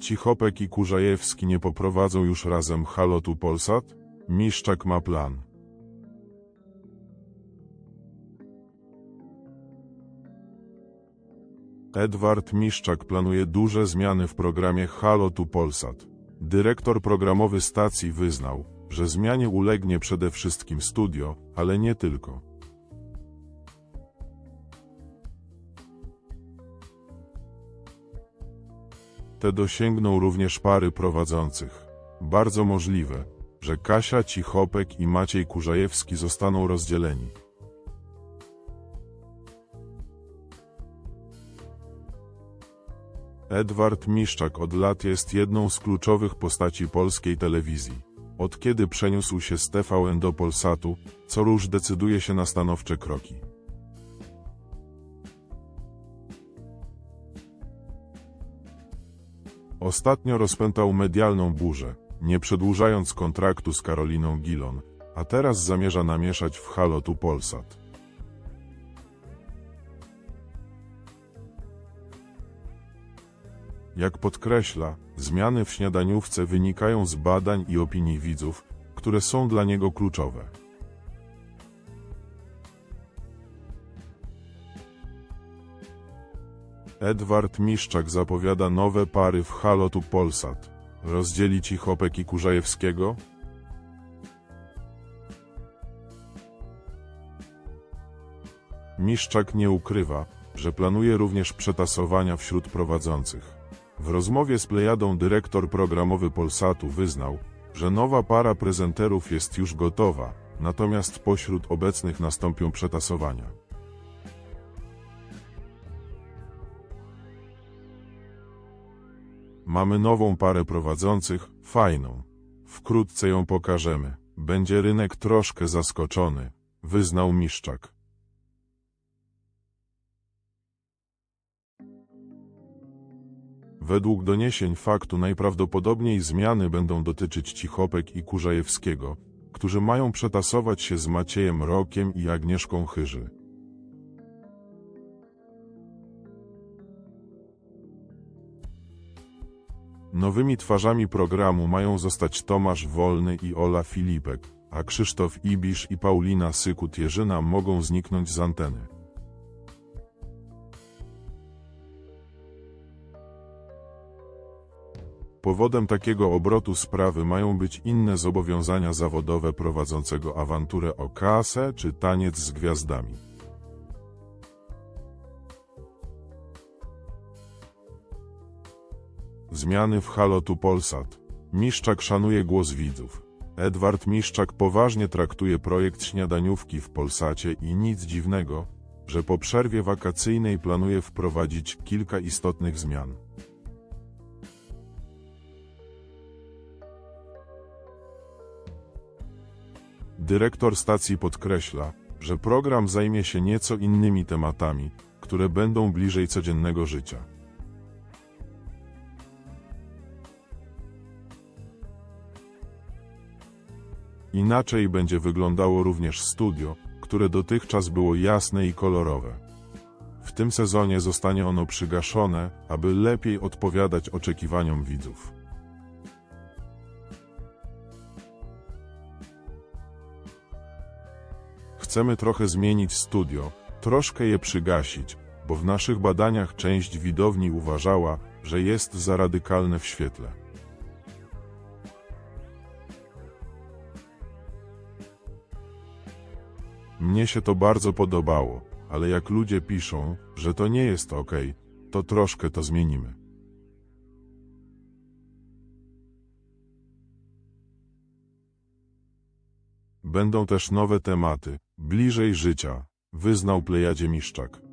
Cichopek i Kurzajewski nie poprowadzą już razem Halotu Polsat? Miszczak ma plan. Edward Miszczak planuje duże zmiany w programie Halo tu Polsat. Dyrektor programowy stacji wyznał, że zmianie ulegnie przede wszystkim studio, ale nie tylko. Te dosięgną również pary prowadzących. Bardzo możliwe, że Kasia Cichopek i Maciej Kurzajewski zostaną rozdzieleni. Edward Miszczak od lat jest jedną z kluczowych postaci polskiej telewizji. Od kiedy przeniósł się z TVN do Polsatu, co róż decyduje się na stanowcze kroki. Ostatnio rozpętał medialną burzę, nie przedłużając kontraktu z Karoliną Gilon, a teraz zamierza namieszać w Halotu Polsat. Jak podkreśla, zmiany w śniadaniówce wynikają z badań i opinii widzów, które są dla niego kluczowe. Edward Miszczak zapowiada nowe pary w Halotu Polsat. Rozdzieli ci Chopek i Kurzajewskiego? Miszczak nie ukrywa, że planuje również przetasowania wśród prowadzących. W rozmowie z Plejadą dyrektor programowy Polsatu wyznał, że nowa para prezenterów jest już gotowa, natomiast pośród obecnych nastąpią przetasowania. Mamy nową parę prowadzących, fajną. Wkrótce ją pokażemy. Będzie rynek troszkę zaskoczony, wyznał Miszczak. Według doniesień faktu najprawdopodobniej zmiany będą dotyczyć Cichopek i Kurzajewskiego, którzy mają przetasować się z Maciejem Rokiem i Agnieszką Chyży. Nowymi twarzami programu mają zostać Tomasz Wolny i Ola Filipek, a Krzysztof Ibisz i Paulina Sykut-Jerzyna mogą zniknąć z anteny. Powodem takiego obrotu sprawy mają być inne zobowiązania zawodowe prowadzącego awanturę o kasę czy taniec z gwiazdami. Zmiany w Halotu Polsat. Miszczak szanuje głos widzów. Edward Miszczak poważnie traktuje projekt śniadaniówki w Polsacie i nic dziwnego, że po przerwie wakacyjnej planuje wprowadzić kilka istotnych zmian. Dyrektor stacji podkreśla, że program zajmie się nieco innymi tematami, które będą bliżej codziennego życia. Inaczej będzie wyglądało również studio, które dotychczas było jasne i kolorowe. W tym sezonie zostanie ono przygaszone, aby lepiej odpowiadać oczekiwaniom widzów. Chcemy trochę zmienić studio, troszkę je przygasić, bo w naszych badaniach część widowni uważała, że jest za radykalne w świetle. Mnie się to bardzo podobało, ale jak ludzie piszą, że to nie jest ok, to troszkę to zmienimy. Będą też nowe tematy, bliżej życia, wyznał Plejadzie Miszczak.